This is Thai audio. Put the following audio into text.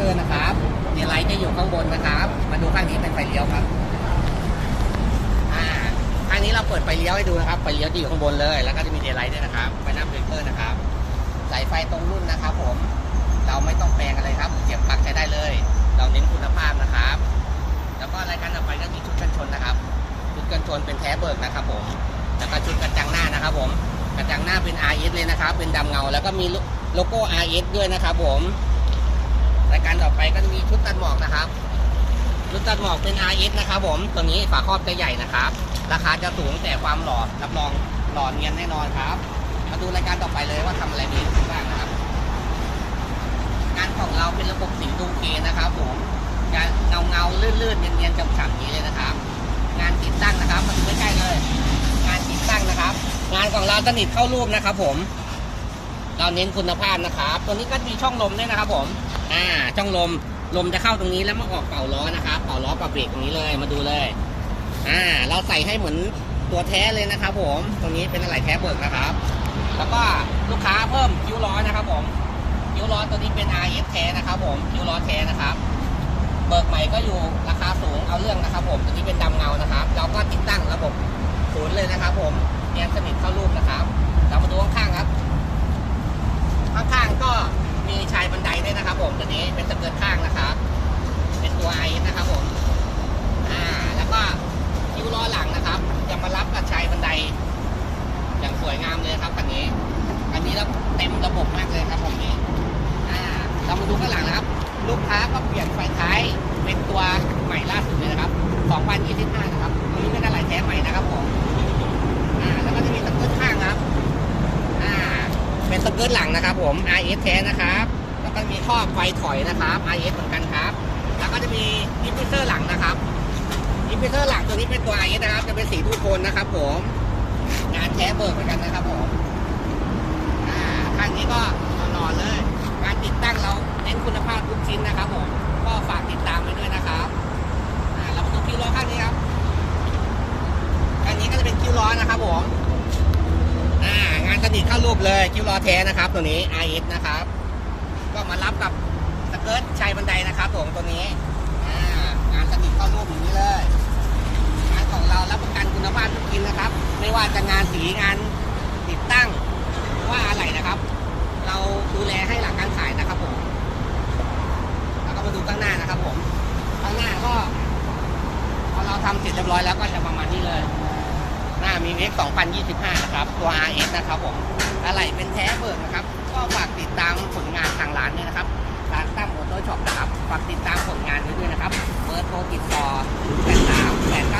เตอร์นะครับเดลไลท์จะอยู่ข้างบนนะครับ มาดูข้างนี้เป็นไฟเลี้ยวครับข้างนี้เราเปิดไฟเลี้ยวให้ดูนะครับ ไฟเลี้ยวจะอยู่ข้างบนเลย แล้วก็จะมีเดลไลท์ด้วยนะครับ ไฟหน้าเบรกเตอร์นะครับ สายไฟตรงรุ่นนะครับ ผม เราไม่ต้องแปลงอะไรครับเก็บปลั๊กใช้ได้เลย เราเน้นคุณภาพนะครับ แล้วก็รายการต่อไปก็มีชุดกันชนนะครับ ชุดกันชนเป็นแท้เบิกนะครับ ผม แล้วก็ชุดกระจังหน้านะครับ ผม กระจังหน้าเป็น RS เลยนะครับ เป็นดำเงา แล้วก็มีโลโก้ RS ด้วยนะครับ ผม ไปก็จะมีชุดตัดหมอกนะครับ ชุดตัดหมอกเป็น RS นะครับผมตัวนี้ฝาครอบจะใหญ่นะครับ ราคาจะสูงแต่ความหล่อรับรองหล่อเนียนแน่นอนครับ มาดูรายการต่อไปเลยว่าทำอะไรดีบ้างนะครับ งานของเราเป็นระบบสีดูเคนะครับผมงานเงาเงาๆลื่นๆเนียนๆฉ่ำๆอย่างนี้เลยนะครับ งานติดตั้งนะครับมาดูใกล้ๆเลย งานติดตั้งนะครับ งานของเราสนิทเข้ารูปนะครับ ผมเราเน้นคุณภาพนะครับ ตัวนี้ก็มีช่องลมด้วยนะครับผม อ่าช่องลมลมจะเข้าตรงนี้แล้วมาออกเป่าล้อนะครับเป่าล้อกับเบรกตรงนี้เลยมาดูเลยอ่าเราใส่ให้เหมือนตัวแท้เลยนะครับ ผมตรงนี้เป็นอะไรแท้เบิกนะครับ แล้วก็ลูกค้าเพิ่มคิ้วล้อนะครับ ผมคิ้วล้อตัวนี้เป็น RS แท้นะครับ ผมคิ้วล้อแท้นะครับ เบิกใหม่ก็อยู่ราคาสูงเอาเรื่องนะครับ ผมตัวนี้เป็นดำเงานะครับ เราก็ติดตั้งระบบศูนย์เลยนะครับ ผมเนียนสนิทเข้ารูปนะครับ เรามาดูข้างๆครับ ข้างๆก็มีชายบันไดด้วยนะครับ ผมตัวนี้เป็นสเกิร์ตข้างนะครับ เป็นตัวไอนะครับผม อ่า แล้วก็คิ้วล้อหลังนะครับจะ มารับกับชายบันได อย่างสวยงามเลยครับคันนี้อันนี้เราเต็มระบบมากเลยครับผมนี่อ่าเรามาดูข้างหลังนะครับ ลูกค้าก็เปลี่ยนไฟท้ายเป็นตัวใหม่ล่าสุดเลยนะครับ2025นะครับอันนี้เป็นอะไรแท้ใหม่นะครับผมอ่าแล้วก็จะมีสเกิร์ตข้างครับอ่าเป็นสเกิร์ตหลังนะครับ ผม RS แท้นะครับแล้วก็มีข้อไฟถอยนะครับ RS เหมือนกันครับ แล้วก็จะมีอินพิเตอร์หลังนะครับ อินพิเตอร์หลังตัวนี้เป็นตัว RS นะครับ จะเป็นสีทูโทนนะครับ ผม งานแท้เบิกเหมือนกันนะครับผมอ่าข้างนี้ก็นอนเลย การติดตั้งเราเน้นคุณภาพทุกชิ้นนะครับผม ก็ฝากติดตามไว้ด้วยนะครับอ่าเรามาดูคิวล้อข้างนี้ครับข้างนี้ก็จะเป็นคิวล้อนะครับผมอ่างานสนิทเข้ารูปเลยคิวล้อแท้นะครับ ตัวนี้ RS นะครับ ก็มารับกับสเกิร์ตชายบันไดนะครับผมตัวนี้งานสนิทเข้ารูปอย่างนี้เลย ไม่ว่าจะงานสีงานติดตั้งว่าอะไรนะครับ เราดูแลให้หลังการขายนะครับผมแล้วก็มาดูข้างหน้านะครับผมข้างหน้าก็พอเราทำเสร็จเรียบร้อยแล้วก็จะประมาณนี้เลย หน้ามี X 2025 นะครับ ตัว RS นะครับผมอะไรเป็นแท้เบิกนะครับ ก็ฝากติดตามผลงานทางร้านด้วยนะครับร้านตั้มโอโต้ช็อปนะครับฝากติดตามผลงานไว้ด้วยนะครับเบอร์โทรติดต่อ0 8 3 8 9 4 7 6